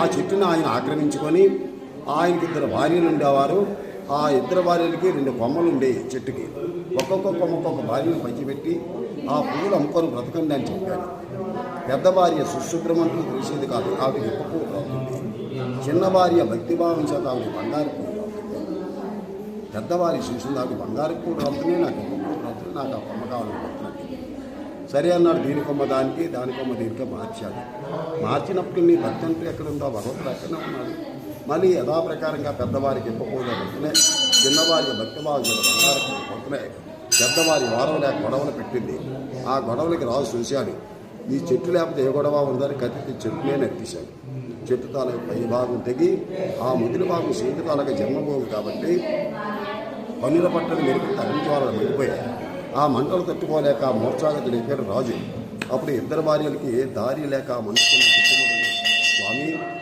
ఆ చెట్టును ఆయన ఆక్రమించుకొని ఆయనకి ఇద్దరు భార్యలు ఉండేవారు. ఆ ఇద్దరు భార్యలకి రెండు కొమ్మలు ఉండేవి చెట్టుకి. ఒక్కొక్క కొమ్మకు ఒక్కొక్క భార్యను పంచిపెట్టి ఆ పువ్వులు అమ్ముకొని బ్రతకండి అని చెప్పాడు. పెద్ద భార్య సుశుభ్రమంటూ తెలిసేది కాదు. ఆవిడ ఎప్పకు చిన్న భార్య భక్తిభావం చేత ఆవిడ బంగారు పెద్దవారి చూసింది ఆవిడ బంగారు కూడా అవుతున్నాయి నాకు ఎప్పకు నాకు ఆ కొమ్మ కావాలనుకుంటున్నాను సరే అన్నాడు దీని కొమ్మ దానికి దాని కొమ్మ దీనికే మార్చాడు మార్చినప్పుడు నీ భక్తి అంటూ ఎక్కడ ఉందో భగవంతుడు ఎక్కడనే ఉన్నాడు మళ్ళీ యథాప్రకారంగా పెద్దవారికి ఇవ్వకూడదు పడుతున్నాయి చిన్నవారికి భక్తి భావం బంగారు పెద్దవారి వారం లేక గొడవలు పెట్టింది. ఆ గొడవలకి రాజు చూశాడు. ఈ చెట్టు లేకపోతే ఏ గొడవ ఉందని కత్తి చెట్టునే నెట్టేశాడు చెట్టు తాలూకు పై భాగం తెగి ఆ ముదిరి భాగం సీటు తాలూకు జన్మభూమి కాబట్టి పన్నుల పట్టని మెరుపు తగ్గించాలని మండిపోయాయి ఆ మంటలు తట్టుకోలేక ఆ మూర్ఛాగతుడు రాజు. అప్పుడు ఇద్దరు భార్యలకి ఏ దారి లేక మండుకున్న స్వామి